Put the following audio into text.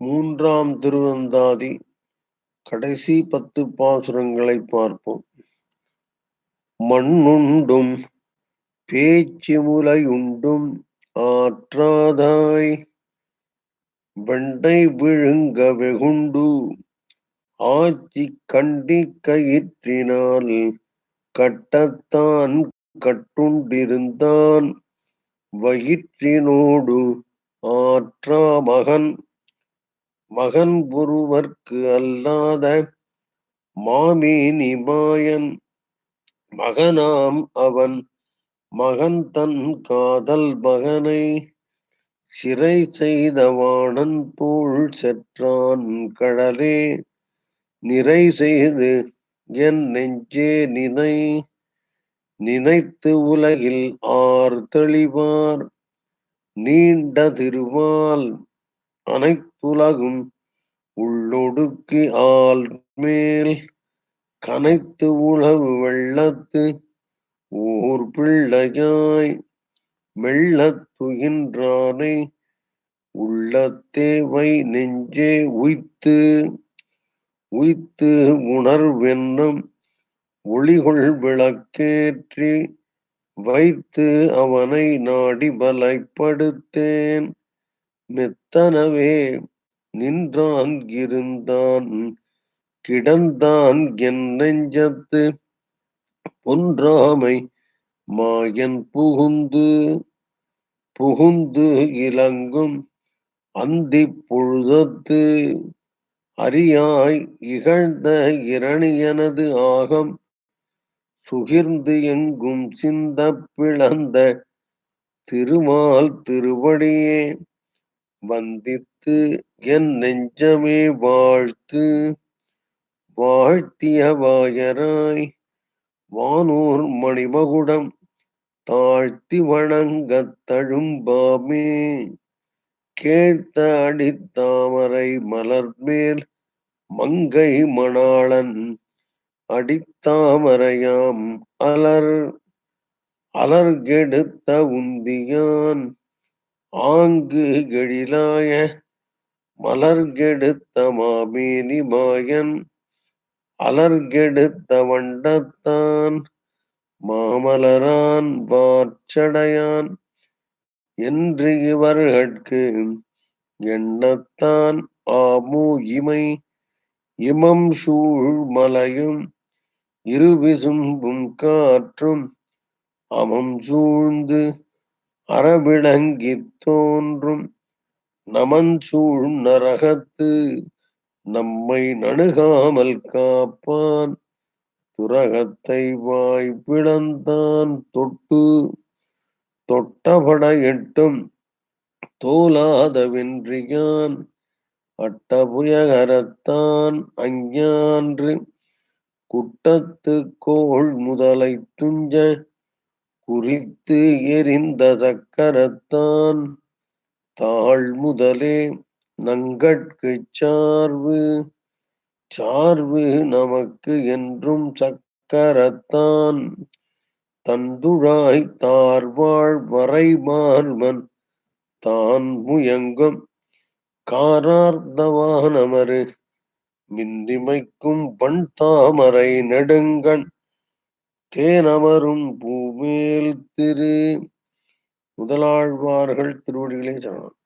மூன்றாம் திருவந்தாதி கடைசி பத்து பாசுரங்களை பார்ப்போம். மண்ணுண்டும் பேச்சு முலையுண்டும் ஆற்றாதாய் வெண்டை விழுங்க வெகுண்டு ஆட்சி கண்டி கயிற்றினால் கட்டத்தான் கட்டுண்டிருந்தான் வயிற்றினோடு ஆற்றா மகன் மகன் ஒருவர்க்கு அல்லாத மாமேனி மாயன். மகனாம் அவன் மகன் தன் காதல் மகனை சிறை செய்த வாணன் போல் செற்றான் கடலே. நிறை செய்து என் நெஞ்சே நினை நினைத்து உலகில் ஆர் தெளிவார். நீண்ட திருமால் அனைத்துலகும் உள்ளொடுக்கி ஆள் மேல் கனைத்து உழவு வெள்ளத்து ஓர் பிள்ளையாய் மெல்லத் துயின்றானை உள்ளத்தே வை நெஞ்சே உய்த்து உய்த்து உணர்வென்னும் ஒளிகொள் விளக்கேற்றி வைத்து அவனை நாடி பலைப்படுத்தேன் மெத்தனவே நின்றான் இருந்தான் கிடந்தான் என் நெஞ்சத்து. பொன்றாமை மாயன் புகுந்து புகுந்து இலங்கும் அந்தி பொழுதத்து. அரியாய் இகழ்ந்த இரணியனது ஆகம் சுகிர்ந்து எங்கும் சிந்த பிளந்த திருமால் திருவடியே. வந்தித்து என் நெஞ்சமே வாழ்த்து. வாழ்த்திய வாயராய் வானூர் மணிமகுடம் தாழ்த்தி வணங்கத் தழும்பாமே. கேட்ட அடித்தாமரை மலர்மேல் மங்கை மணாளன் அடித்தாமரையாம் அலர். அலர்கெடுத்த உந்தியான் ஆங்கு எழிலாய மலர்கெடுத்த மாமேனி மாயன் அலர்கெடுத்த வண்டத்தான் மாமலரான் வார்ச்சடையான். என்று இவர்கட்கு எண்ணத்தான் ஆமு இமை இமம் சூழ் மலையும் இருவிசும்பும் காற்றும் அமம் சூழ்ந்து அறவிளங்கித் தோன்றும் நமஞ்சூழ் நரகத்து நம்மை நணுகாமல் காப்பான். துரகத்தை வாய் பிளந்தான் தொட்டு தொட்டபட எட்டும் தோலாதவென்றியான் அட்டபுயகரத்தான் அஞ்ஞான்று குட்டத்து கோள் முதலை துஞ்ச குறித்து எரிந்த சக்கரத்தான் தாழ் முதலே நங்கட்குச் சார்வு சார்வு நமக்கு என்றும் சக்கரத்தான். தந்துழாய் தார்வாழ் வரைமார்மன் தான் முயங்கும் காரார்த்தவானமரு மின்னிமைக்கும் பண் தாமரை நெடுங்கண் தேனமரும் மேல் திரு முதலாழ்வார்கள் திருவடிகளே சரணம்